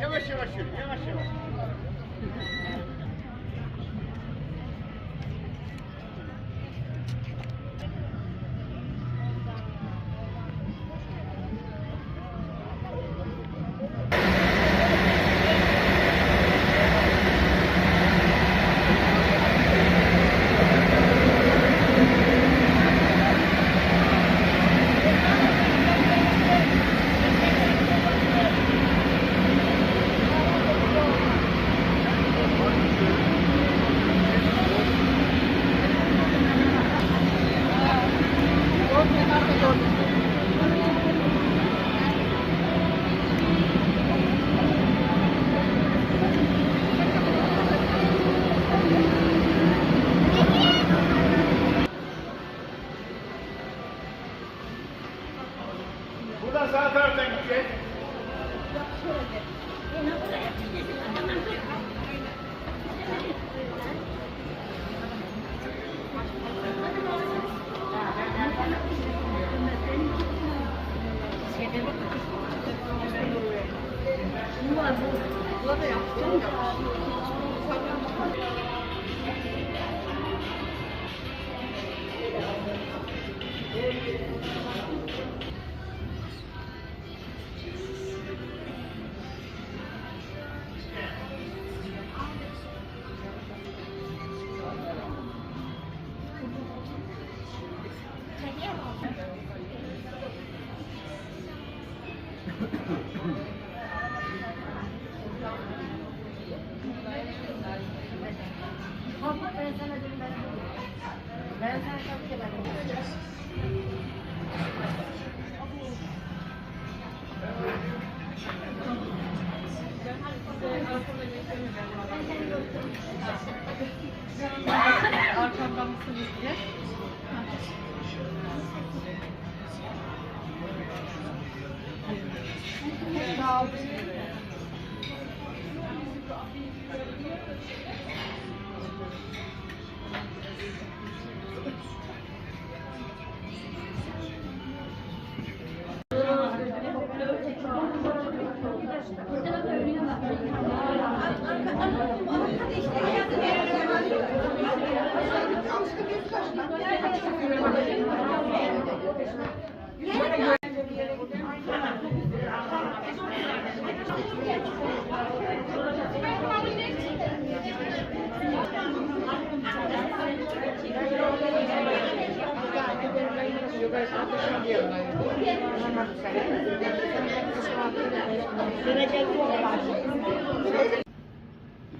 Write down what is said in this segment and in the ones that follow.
Yavaş yavaş yürü, yavaş yavaş. Buradan sağ taraftan gideceğiz. Arkamdan Sağ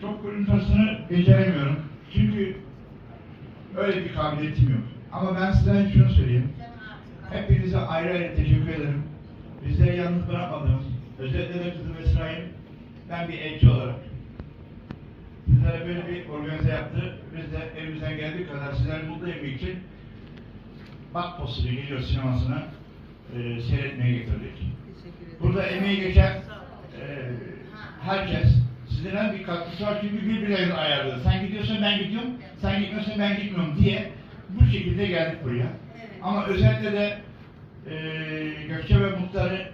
Çok konuşmasını beceremiyorum. Çünkü öyle bir kabiliyetim yok. Ama ben size şunu söyleyeyim. Hepinize ayrı ayrı teşekkür ederim. Bizleri yalnız bırakmadınız. Özellikle de kızım Esra'yı ben bir elçi olarak sizlere böyle bir organize yaptı. Biz de elimizden geldiği kadar sizleri mutlu etmek için Bak Postulu geliyor sinemasına e, seyretmeye getirdik. Burada emeği geçen e, herkes sizden bir katkısı var çünkü birbirlerini ayarladı. Sen gidiyorsan ben gidiyorum, sen gitmiyorsan ben gitmiyorum diye bu şekilde geldik buraya. Ama özellikle de e, Gökçe ve Muhtarı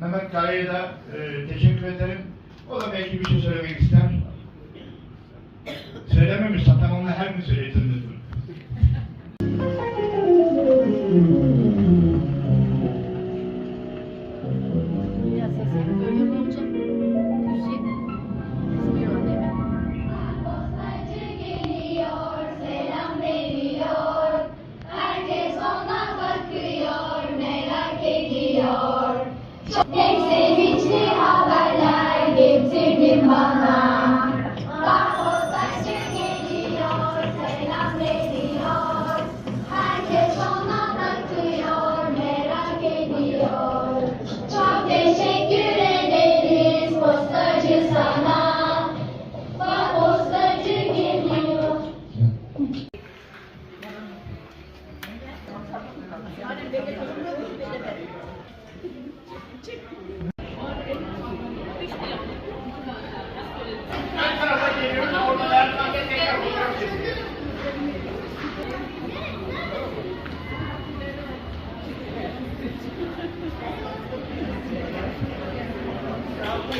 Mehmet Kaya'ya da e, teşekkür ederim. O da belki bir şey söylemek ister. Söylememiş zaten onu her gün söyletirdim. Bu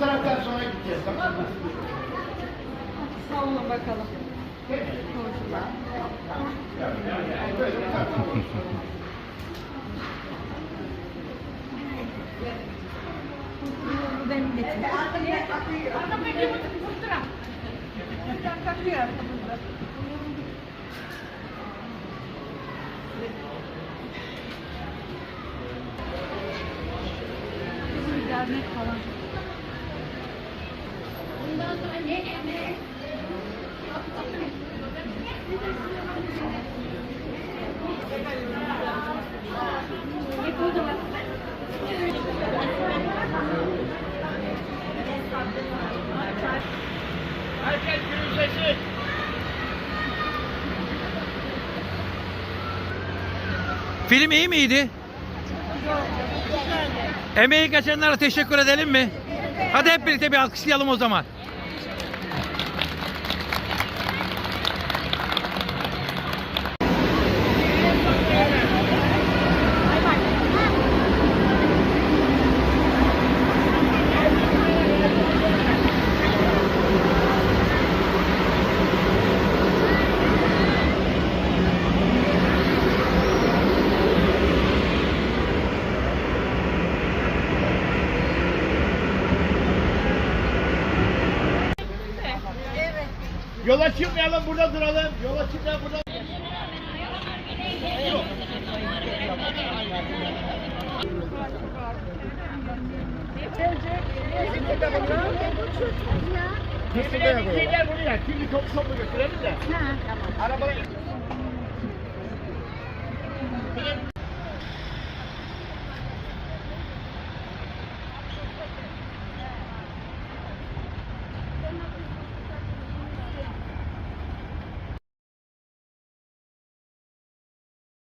taraftan sonra gideceğiz tamam mı? Sağ olun bakalım. Komşular. Böyle dernek falan. Bundan sonra ne emir? Herkes Film iyi miydi? Emeği geçenlere teşekkür edelim mi? Hadi hep birlikte bir alkışlayalım o zaman. Yola çıkmayalım burada duralım. Yola çıkmayalım burada. Gemileri bir şeyler buraya. Şimdi toplu toplu götürelim de. Arabaya